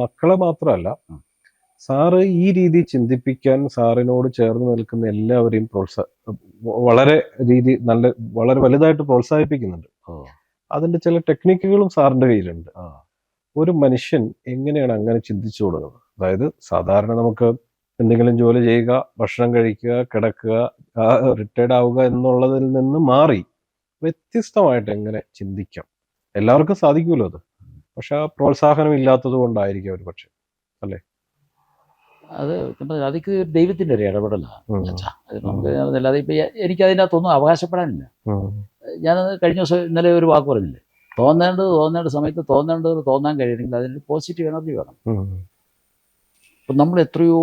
മക്കളെ മാത്രമല്ല. സാറ് ഈ രീതി ചിന്തിപ്പിക്കാൻ സാറിനോട് ചേർന്ന് നിൽക്കുന്ന എല്ലാവരെയും പ്രോത്സാ വളരെ രീതി നല്ല വളരെ വലുതായിട്ട് പ്രോത്സാഹിപ്പിക്കുന്നുണ്ട്. അതിന്റെ ചില ടെക്നിക്കുകളും സാറിന്റെ കയ്യിലുണ്ട്. ഒരു മനുഷ്യൻ എങ്ങനെയാണ് അങ്ങനെ ചിന്തിച്ചു തുടങ്ങുന്നത്? അതായത് സാധാരണ നമുക്ക് എന്തെങ്കിലും ജോലി ചെയ്യുക ഭക്ഷണം കഴിക്കുക കിടക്കുക റിട്ടയർഡ് ആവുക എന്നുള്ളതിൽ നിന്ന് മാറി വ്യത്യസ്തമായിട്ട് എങ്ങനെ ചിന്തിക്കാം? എല്ലാവർക്കും സാധിക്കുമല്ലോ അത്. പക്ഷെ ആ പ്രോത്സാഹനം ഇല്ലാത്തത് കൊണ്ടായിരിക്കും ഒരു പക്ഷെ അത് അതിക്ക് ദൈവത്തിന്റെ ഒരു ഇടപെടലാണ്. എനിക്ക് അതിനകത്ത് നമുക്ക് അല്ലാതെ ഇപ്പൊ എനിക്ക് അതിനകത്തൊന്നും അവകാശപ്പെടാനില്ല. ഞാൻ കഴിഞ്ഞ ദിവസം ഇന്നലെ ഒരു വാക്ക് പറഞ്ഞില്ലേ? തോന്നേണ്ടത് തോന്നേണ്ട സമയത്ത് തോന്നേണ്ടത് തോന്നാൻ കഴിയണമെങ്കിൽ അതിന് പോസിറ്റീവ് എനർജി വേണം. ഇപ്പം നമ്മൾ എത്രയോ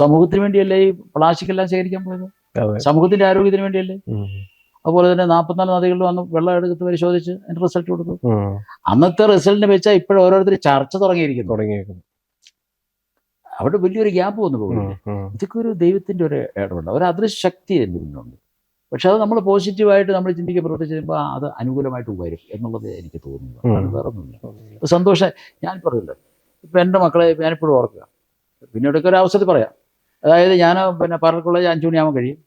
സമൂഹത്തിന് വേണ്ടിയല്ലേ ഈ പ്ലാസ്റ്റിക് എല്ലാം ശേഖരിക്കാൻ പോയത്? സമൂഹത്തിന്റെ ആരോഗ്യത്തിന് വേണ്ടിയല്ലേ? അതുപോലെ തന്നെ നാൽപ്പത്തിനാല് നദികളിൽ വന്ന് വെള്ളം എടുത്ത് പരിശോധിച്ച് അതിന്റെ റിസൾട്ട് കൊടുത്തു. അന്നത്തെ റിസൾട്ടിനെ വെച്ചാൽ ഇപ്പോഴും ഓരോരുത്തർ ചർച്ച തുടങ്ങിയിരിക്കുന്നു. തുടങ്ങിയിരിക്കുന്നു. അവിടെ വലിയൊരു ഗ്യാപ്പ് വന്നു പോകുന്നു ഇതൊക്കെ ഒരു ദൈവത്തിന്റെ ഒരു ഇടപെടൽ ഒരു അദൃശക്തി ശക്തി എന്റെ പക്ഷെ അത് നമ്മൾ പോസിറ്റീവായിട്ട് നമ്മൾ ചിന്തിക്കുക പ്രവർത്തിച്ച് കഴിയുമ്പോൾ അത് അനുകൂലമായിട്ട് വരും എന്നുള്ളത് എനിക്ക് തോന്നുന്നു. അത് വേറെ ഒന്നുമില്ല. സന്തോഷം ഞാൻ പറഞ്ഞില്ല ഇപ്പൊ എന്റെ മക്കളെ ഞാനിപ്പോഴും ഓർക്കുക. പിന്നീടൊക്കെ ഒരു അവസരത്തിൽ പറയാം. അതായത് ഞാൻ പിന്നെ പാറൽ കോളേജ് അഞ്ചു മണിയാകുമ്പോൾ കഴിയും.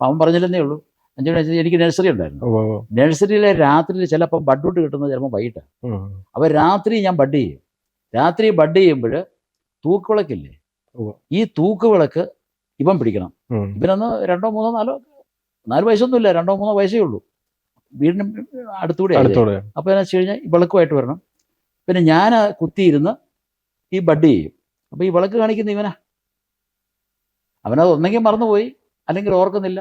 അവൻ പറഞ്ഞില്ലെന്നേ ഉള്ളൂ. അഞ്ചു മണി എനിക്ക് നഴ്സറി ഉണ്ടായിരുന്നു. നഴ്സറിയിലെ രാത്രിയിൽ ചിലപ്പോൾ ബഡ്ഡൂട്ട് കിട്ടുന്നത് ചിലപ്പോൾ വൈകിട്ടാണ് അപ്പോൾ രാത്രി ഞാൻ ബഡ് ചെയ്യും. രാത്രി ബഡ് ചെയ്യുമ്പോൾ തൂക്കുവിളക്കില്ലേ ഈ തൂക്കുവിളക്ക് ഇവൻ പിടിക്കണം. ഇവനൊന്ന് രണ്ടോ മൂന്നോ നാലോ നാല് വയസ്സൊന്നുമില്ല രണ്ടോ മൂന്നോ വയസ്സേ ഉള്ളൂ. വീടിന് അടുത്തുകൂടെ അടുത്തോടെ. അപ്പോൾ എന്ന് വെച്ച് കഴിഞ്ഞാൽ ഈ വിളക്കുമായിട്ട് വരണം. പിന്നെ ഞാൻ കുത്തിയിരുന്ന് ഈ ബഡ് ചെയ്യും. അപ്പോൾ ഈ വിളക്ക് കാണിക്കുന്ന ഇവനാ. അവനത് ഒന്നെങ്കിൽ മറന്നുപോയി അല്ലെങ്കിൽ ഓർക്കുന്നില്ല.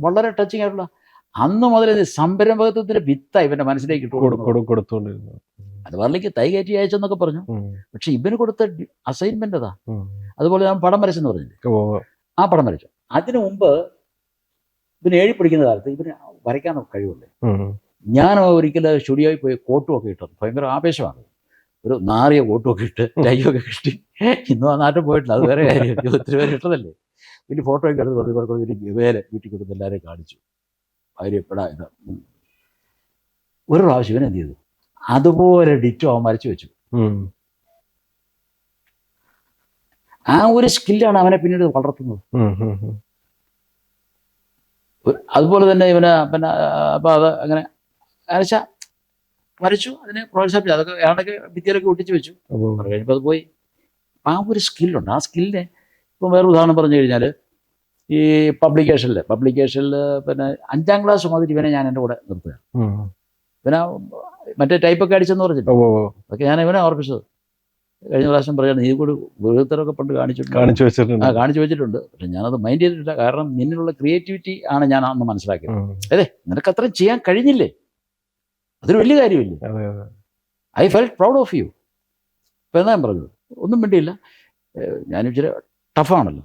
വളരെ ടച്ചിങ് ആയിട്ടുള്ള അന്ന് മുതൽ ഇത് സംരംഭകത്വത്തിന്റെ വിത്ത ഇവന്റെ മനസ്സിലേക്ക്. അത് പറഞ്ഞിലേക്ക് തൈ കയറ്റി അയച്ചെന്നൊക്കെ പറഞ്ഞു. പക്ഷെ ഇവന് കൊടുത്ത അസൈൻമെന്റ് അതാ. അതുപോലെ ഞാൻ പടം വരച്ചെന്ന് പറഞ്ഞു ആ പടം വരച്ചു. അതിനു മുമ്പ് ഇവന് എഴി പിടിക്കുന്ന കാലത്ത് ഇവന് വരയ്ക്കാൻ കഴിവുണ്ട്. ഉം. ഞാൻ ഒരിക്കലും സ്റ്റുഡിയോയിൽ പോയി കോട്ടും ഒക്കെ ഇട്ടു. ഭയങ്കര ആവേശമാണ്. ഒരു നാറിയ കോട്ടും ഒക്കെ ഇട്ട് ടൈയൊക്കെ കിട്ടി. ഇന്നും ആ നാട്ടിൽ പോയിട്ടില്ല. അത് വേറെ കാര്യം. ഒത്തിരി പേര് ഇട്ടതല്ലേ? പിന്നെ ഫോട്ടോ ഒക്കെ എടുത്ത് പറഞ്ഞു പറഞ്ഞു ഒരു ഗവേലെ വീട്ടിൽ കൊടുത്ത് എല്ലാവരെയും കാണിച്ചു. അവർ എപ്പോഴാ ഇതാ ഒരു പ്രാവശ്യം ഇവൻ എന്ത് ചെയ്തു? അതുപോലെ ഡിറ്റോ അവൻ വരച്ചു വെച്ചു. ആ ഒരു സ്കില്ലാണ് അവനെ പിന്നീട് വളർത്തുന്നത്. അതുപോലെ തന്നെ ഇവന് പിന്നെ അപ്പോൾ അത് അങ്ങനെ വരച്ച വരച്ചു അതിനെ പ്രോത്സാഹിപ്പിച്ചു. അതൊക്കെ ഏതൊക്കെ ഭിത്തിയിലൊക്കെ ഒട്ടിച്ചു വെച്ചു. കഴിഞ്ഞപ്പോ കഴിഞ്ഞപ്പോൾ അത് പോയി. ആ ഒരു സ്കില്ലുണ്ട് ആ സ്കില്ലിനെ ഇപ്പം വേറെ ഉദാഹരണം പറഞ്ഞു കഴിഞ്ഞാൽ ഈ പബ്ലിക്കേഷനിൽ പബ്ലിക്കേഷനിൽ പിന്നെ അഞ്ചാം ക്ലാസ് മുതൽ ഇവനെ ഞാൻ എന്റെ കൂടെ നിർത്തുക പിന്നെ ഇവനെ മറ്റേ ടൈപ്പൊക്കെ അടിച്ചെന്ന് പറഞ്ഞിട്ട് ഓക്കെ. അതൊക്കെ ഞാൻ ഇവനെ ഓർപ്പിച്ചത്. കഴിഞ്ഞ പ്രാവശ്യം പറയാണ് നീ കൂടി വെറുത്തരൊക്കെ പണ്ട് കാണിച്ചിട്ടുണ്ട്. കാണിച്ചു ആ വെച്ചിട്ടുണ്ട് കാണിച്ചു വെച്ചിട്ടുണ്ട്. പക്ഷെ ഞാനത് മൈൻഡ് ചെയ്തിട്ടില്ല. കാരണം നിന്നിലുള്ള ക്രിയേറ്റിവിറ്റി ആണ് ഞാൻ അന്ന് മനസ്സിലാക്കിയത്. അതെ നിനക്ക് അത്രയും ചെയ്യാൻ കഴിഞ്ഞില്ലേ? അതൊരു വലിയ കാര്യമില്ലേ? I feel proud of you ഇപ്പം എന്നാ ഞാൻ പറഞ്ഞത്? ഒന്നും വേണ്ടിയില്ല ഞാൻ ഇച്ചിരി ടഫാണല്ലോ.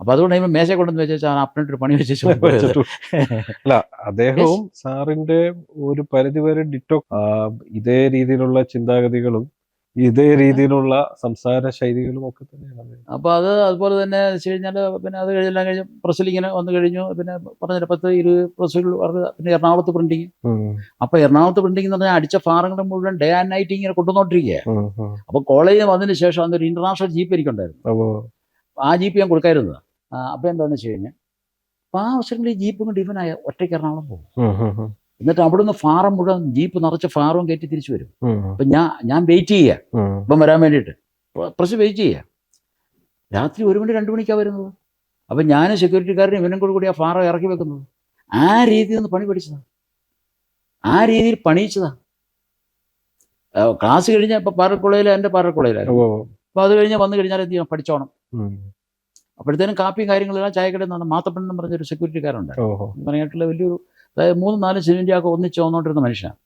അപ്പൊ അതുകൊണ്ട് ഇവൻ മേശ കൊണ്ടെന്ന് വെച്ചാൽ അപ്പനൊരു പണി വെച്ചു. അല്ല അദ്ദേഹവും സാറിന്റെ ഒരു പരിധിവരെ ഡിറ്റോ ഇതേ രീതിയിലുള്ള ചിന്താഗതികളും ഇതേ രീതിയിലുള്ള സംസാര ശൈലികളും ഒക്കെ തന്നെയാണ് അപ്പൊ അപ്പോൾ അത് അതുപോലെ തന്നെ വെച്ച് കഴിഞ്ഞാൽ പിന്നെ അത് കഴിഞ്ഞെല്ലാം കഴിഞ്ഞ് പ്രസ്സിൽ ഇങ്ങനെ വന്നു കഴിഞ്ഞു. പിന്നെ പറഞ്ഞ പത്ത് ഇരുപത് പ്രസ്സുകൾ പറഞ്ഞ് പിന്നെ എറണാകുളത്ത് പ്രിന്റിങ് അപ്പൊ അപ്പോൾ എറണാകുളത്ത് പ്രിന്റിംഗ് എന്ന് പറഞ്ഞാൽ അടിച്ച ഫാറങ്ങൾ മുഴുവൻ ഡേ ആൻഡ് നൈറ്റ് ഇങ്ങനെ കൊണ്ടുവന്നോണ്ടിരിക്കുക. അപ്പോൾ കോളേജിൽ വന്നതിന് ശേഷം അന്നൊരു ഇന്റർനാഷണൽ ജീപ്പ് എനിക്കുണ്ടായിരുന്നു. ആ ജീപ്പ് ഞാൻ കൊടുക്കായിരുന്നതാണ് അപ്പോൾ എന്താണെന്ന് വെച്ച് കഴിഞ്ഞാൽ അപ്പോൾ ആ അവസരങ്ങളിൽ ഈ ജീപ്പ് കൊണ്ട് ഇവനായ ഒറ്റയ്ക്ക് എറണാകുളം പോകും. എന്നിട്ട് അവിടെ നിന്ന് ഫാറം മുഴുവൻ ജീപ്പ് നിറച്ച ഫാറും കയറ്റി തിരിച്ചു വരും. അപ്പൊ ഞാൻ ഞാൻ വെയിറ്റ് ചെയ്യുക. ഇപ്പം വരാൻ വേണ്ടിയിട്ട്. പ്രസ് വെയിറ്റ് ചെയ്യുക രാത്രി ഒരു മണി രണ്ട് മണിക്കാണ് വരുന്നത്. അപ്പം ഞാനും സെക്യൂരിറ്റിക്കാരനും ഇവനും കൂടെ കൂടി ആ ഫാറം ഇറക്കി വെക്കുന്നത്. ആ രീതിയിൽ നിന്ന് പണി പഠിച്ചതാ. ആ രീതിയിൽ പണിയിച്ചതാ. ക്ലാസ് കഴിഞ്ഞ ഇപ്പം പാറക്കുളയിൽ എന്റെ പാറക്കുളയിലായിരുന്നു അപ്പൊ അപ്പോൾ അത് കഴിഞ്ഞ് വന്നു കഴിഞ്ഞാൽ എന്ത് ചെയ്യണം? പഠിച്ചോണം. അപ്പോഴത്തേനും കാപ്പി കാര്യങ്ങളെല്ലാം ചായക്കടയിൽ നിന്നാണ് മാത്തപ്പൻ എന്ന് പറഞ്ഞൊരു സെക്യൂരിറ്റിക്കാരുണ്ട് പറയാനായിട്ടുള്ള പറഞ്ഞിട്ടുള്ള വലിയൊരു അതായത് മൂന്നും നാലും സിലിണ്ടറിയൊക്കെ ഒന്നിച്ച് വന്നുകൊണ്ടിരുന്ന മനുഷ്യനാണ്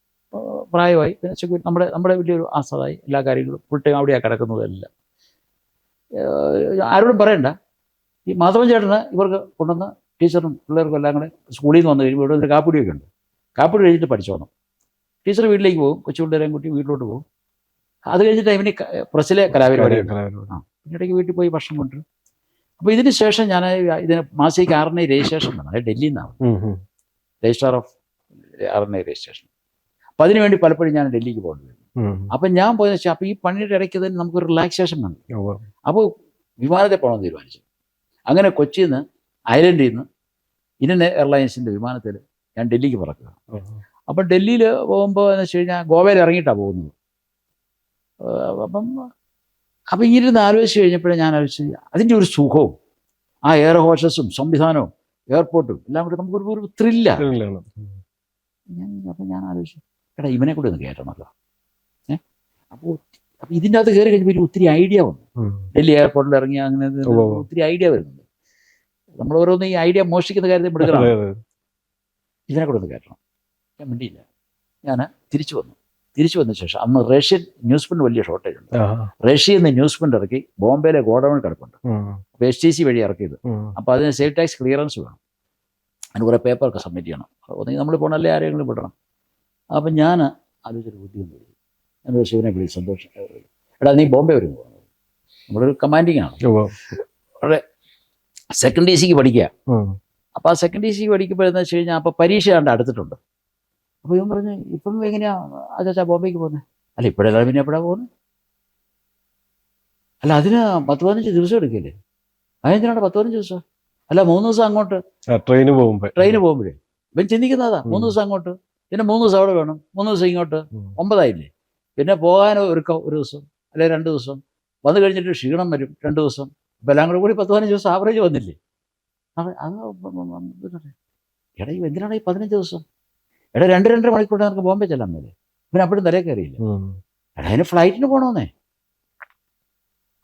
പ്രായമായി. പിന്നെ സെക്യൂരിറ്റി നമ്മുടെ നമ്മുടെ വലിയൊരു ആസ്വാദായി എല്ലാ കാര്യങ്ങളും ഫുൾ ടൈം അവിടെയാണ് കിടക്കുന്നതെല്ലാം. ആരോടും പറയണ്ട. ഈ മാധവൻ ചേട്ടന് ഇവർക്ക് കൊണ്ടുവന്ന് ടീച്ചറും പിള്ളേർക്കും എല്ലാം കൂടെ സ്കൂളിൽ നിന്ന് വന്നു കഴിയുമ്പോൾ ഇവിടെ ഒരു കാപ്പിടിയൊക്കെ ഉണ്ട്. കാപ്പിടി കഴിഞ്ഞിട്ട് പഠിച്ചോണം. ടീച്ചർ വീട്ടിലേക്ക് പോകും. കൊച്ചു പിള്ളേരെയും കൂട്ടി വീട്ടിലോട്ട് പോകും. അത് കഴിഞ്ഞിട്ട് ഇവന് പ്രസിലെ കലാപരിപാടി പിന്നീടേക്ക്. വീട്ടിൽ പോയി ഭക്ഷണം കൊണ്ടുവരും. അപ്പോൾ ഇതിന് ശേഷം ഞാൻ ഇതിന് മാസിക ആർ എൻ ഐ രജിസ്ട്രേഷൻ വേണം അത് ഡൽഹിയിൽ നിന്നാണ്. Registrar of R N I registration അപ്പം അതിനുവേണ്ടി പലപ്പോഴും ഞാൻ ഡൽഹിക്ക് പോകേണ്ടി വരും. അപ്പം ഞാൻ പോയെന്ന് വെച്ചാൽ അപ്പോൾ ഈ പണിയുടെ ഇടയ്ക്ക് തന്നെ നമുക്ക് റിലാക്സേഷൻ വേണം. അപ്പോൾ വിമാനത്തെ പോകണമെന്ന് തീരുമാനിച്ചു അങ്ങനെ കൊച്ചിയിൽ നിന്ന് ഐലൻഡിൽ നിന്ന് ഇന്ത്യൻ എയർലൈൻസിന്റെ വിമാനത്തിൽ ഞാൻ ഡൽഹിക്ക് പറക്കുക. അപ്പം ഡൽഹിയിൽ പോകുമ്പോൾ എന്ന് വെച്ച് കഴിഞ്ഞാൽ ഗോവയിൽ ഇറങ്ങിയിട്ടാണ് പോകുന്നത് അപ്പം അപ്പം ഇങ്ങനെ ഇരുന്ന് ആലോചിച്ച് കഴിഞ്ഞപ്പോഴേ ഞാൻ ആലോചിച്ചു അതിന്റെ ഒരു സുഖവും ആ എയർ ഹോസ്റ്റസും സംവിധാനവും എയർപോർട്ടും എല്ലാം കൂടി നമുക്കൊരു ഒരു ത്രില്ല. ഞാൻ അപ്പം ഞാൻ ആലോചിച്ചു എടാ ഇവനെ കൂടെ ഒന്ന് കയറ്റണമല്ലോ ഏഹ് അപ്പോൾ അപ്പം ഇതിന്റെ അകത്ത് കയറി കഴിഞ്ഞപ്പോൾ ഒരു ഒത്തിരി ഐഡിയ വന്നു. ഡൽഹി എയർപോർട്ടിൽ ഇറങ്ങി അങ്ങനെ. ഒത്തിരി ഐഡിയ വരുന്നുണ്ട്. നമ്മൾ ഓരോന്ന് ഈ ഐഡിയ മോഷ്ടിക്കുന്ന കാര്യത്തിൽ എടുക്കണം. ഇതിനെ കൂടെ ഒന്ന് കയറ്റണം. ഞാൻ മിണ്ടിയില്ല. ഞാൻ തിരിച്ചു വന്നു. തിരിച്ചു വന്ന ശേഷം അന്ന് റഷ്യൻ ന്യൂസ് പ്രിന്റ് വലിയ ഷോർട്ടേജ് ഉണ്ട്. റഷ്യയിൽ നിന്ന് ന്യൂസ് പ്രിന്റ് ഇറക്കി ബോംബെയിലെ ഗോഡൌൺ കിടപ്പുണ്ട്. അപ്പൊ അപ്പോൾ എസ് ടി സി വഴി ഇറക്കിയത്. അപ്പൊ അപ്പോൾ അതിന് സെയിൽ ടാക്സ് ക്ലിയറൻസ് വേണം. അതിന് പേപ്പർ പേപ്പറൊക്കെ സബ്മിറ്റ് ചെയ്യണം. ഒന്നെങ്കിൽ നമ്മൾ പോകണമല്ലേ ആരെങ്കിലും വിടണം. അപ്പം ഞാൻ ആലോചിച്ചൊരു ബുദ്ധിയൊന്നും വിളിച്ചു എന്നൊരു ശിവനെ വിളിച്ചു സന്തോഷം. എടാ നീ ബോംബെ വരും നമ്മളൊരു കമാൻഡിങ് ആണ്. വളരെ സെക്കൻഡ് ഡി സിക്ക് പഠിക്കുക അപ്പൊ അപ്പോൾ ആ സെക്കൻഡ് ഡി സിക്ക് പഠിക്കുമ്പോൾ എന്ന് വെച്ച് കഴിഞ്ഞാൽ അപ്പോൾ പരീക്ഷ കണ്ട് അടുത്തിട്ടുണ്ട്. അപ്പോൾ ഇവൻ പറഞ്ഞു ഇപ്പം എങ്ങനെയാ അച്ചാ ബോംബെക്ക് പോകുന്നത് അല്ല ഇപ്പോഴല്ല പിന്നെ എപ്പോഴാണ് പോകുന്നത് അല്ല അതിന് പത്ത് പതിനഞ്ച് ദിവസം എടുക്കില്ലേ? അതിനെന്തിനാണ് പത്ത് പതിനഞ്ച് ദിവസം? അല്ല മൂന്ന് ദിവസം അങ്ങോട്ട്. ട്രെയിന് പോകുമ്പോ. ട്രെയിന് പോകുമ്പോഴേ. ഇവൻ ചിന്തിക്കുന്നതാ മൂന്ന് ദിവസം അങ്ങോട്ട്. പിന്നെ മൂന്ന് ദിവസം അവിടെ വേണം. മൂന്ന് ദിവസം ഇങ്ങോട്ട്. ഒമ്പതായില്ലേ? പിന്നെ പോകാൻ ഒരുക്കം ഒരു ദിവസം അല്ലെ രണ്ട് ദിവസം. വന്നു കഴിഞ്ഞിട്ട് ക്ഷീണം വരും രണ്ട് ദിവസം. ഇപ്പം എല്ലാം കൂടെ കൂടി പത്ത് പതിനഞ്ച് ദിവസം ആവറേജ് വന്നില്ലേ? അത് എടാ എന്തിനാണ് ഈ പതിനഞ്ച് ദിവസം? എടാ രണ്ട് രണ്ടര മണിക്കൂർ നമുക്ക് ബോംബെ ചെല്ലാൻ മേലെ. പിന്നെ അപ്പോഴും തലേ കയറിയില്ല. എടാ അതിന് ഫ്ലൈറ്റിന് പോകണമെന്നേ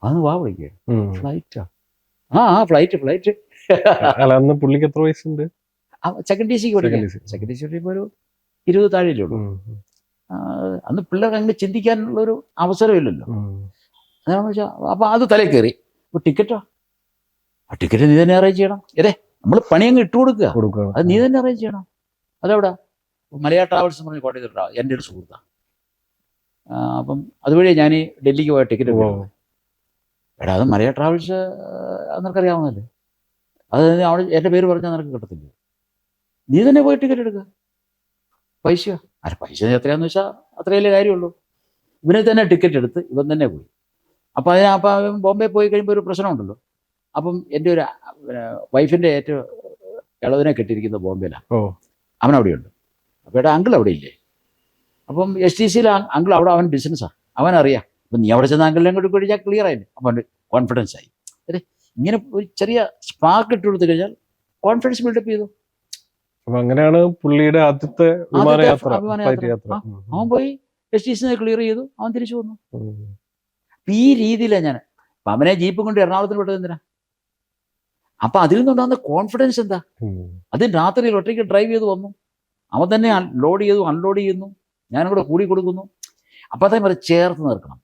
അന്ന് വാ വിളിക്കുക ഉം. ഫ്ലൈറ്റാ. ആ ആ ഫ്ലൈറ്റ് ഫ്ലൈറ്റ്. അല്ല അന്ന് പുള്ളിക്ക് എത്ര വയസ്സുണ്ട്? സെക്കൻഡ് ഡി സിക്ക് പഠിക്കാം. സെക്കൻഡ് ഡി സി പഠിക്കുമ്പോൾ ഒരു ഇരുപത് താഴെയല്ലേ ഉള്ളൂ. അന്ന് പിള്ളേർക്ക് അങ്ങനെ ചിന്തിക്കാനുള്ള ഒരു അവസരമില്ലല്ലോ. അതാണെന്ന് വെച്ചാൽ അപ്പം അത് തലയിൽ കയറി. അപ്പോൾ ടിക്കറ്റോ. ആ ടിക്കറ്റ് നീ തന്നെ അറേഞ്ച് ചെയ്യണം. അതെ നമ്മൾ പണി അങ്ങ് ഇട്ട് കൊടുക്കുക അത് നീ തന്നെ അറേഞ്ച് ചെയ്യണം. അതെവിടാ? മലയാ ട്രാവൽസ് എന്ന് പറഞ്ഞ് ട്രാവൽ എന്റെ ഒരു സുഹൃത്താണ് അപ്പം അതുവഴി ഞാൻ ഡൽഹിക്ക് പോയ ടിക്കറ്റ്. എടാ അത് മലയാ ട്രാവൽസ് നിനക്കറിയാവുന്നതല്ലേ അത് അവിടെ എന്റെ പേര് പറഞ്ഞാൽ നിനക്ക് കിട്ടത്തില്ല? നീ തന്നെ പോയി ടിക്കറ്റ് എടുക്കുക പൈസ. അല്ല പൈസ എത്രയാന്ന് വെച്ചാൽ അത്രയല്ലേ കാര്യമുള്ളൂ. ഇവനെ തന്നെ ടിക്കറ്റ് എടുത്ത് ഇവൻ തന്നെ പോയി. അപ്പം അതിന് അപ്പം ബോംബെ പോയി കഴിയുമ്പോൾ ഒരു പ്രശ്നമുണ്ടല്ലോ. അപ്പം എന്റെ ഒരു വൈഫിന്റെ ഏറ്റവും ഇളവിനെ കെട്ടിയിരിക്കുന്നത് ബോംബെയിലാണ് അവൻ അവിടെയുണ്ട് അപ്പോൾ ഏട്ടാ അങ്കിൾ അവിടെ ഇല്ലേ? അപ്പം എസ് ടി സിയിൽ അങ്കിൾ അവിടെ അവൻ ബിസിനസ്സാണ് അവൻ അറിയാം അപ്പം നീ അവിടെ ചെന്ന് അങ്കിളിനെ കൂടി കഴിഞ്ഞാൽ ക്ലിയർ ആയില്ലേ? അപ്പം കോൺഫിഡൻസ് ആയി. അതെ ഇങ്ങനെ ഒരു ചെറിയ സ്പാർക്ക് ഇട്ട് കൊടുത്തു കഴിഞ്ഞാൽ കോൺഫിഡൻസ് ബിൽഡപ്പ് ചെയ്തു. അങ്ങനെയാണ് പുള്ളിയുടെ ആദ്യത്തെ അവൻ പോയി എസ് ടി സിനെ ക്ലിയർ ചെയ്തു. അവൻ തിരിച്ചു വന്നു. അപ്പം ഈ രീതിയിലാണ് ഞാൻ. അപ്പം അവനെ ജീപ്പ് കൊണ്ട് എറണാകുളത്തിന് വിട്ടത് എന്തിനാ? അപ്പം അതിൽ നിന്നുണ്ടാകുന്ന കോൺഫിഡൻസ് എന്താ? അതിന് അത് രാത്രിയിൽ ഒറ്റയ്ക്ക് ഡ്രൈവ് ചെയ്ത് വന്നു. അവൻ തന്നെ ലോഡ് ചെയ്തു അൺലോഡ് ചെയ്യുന്നു. ഞാനും കൂടെ കൂടി കൊടുക്കുന്നു അപ്പോൾ അതേ ചേർത്ത് നിർക്കണം.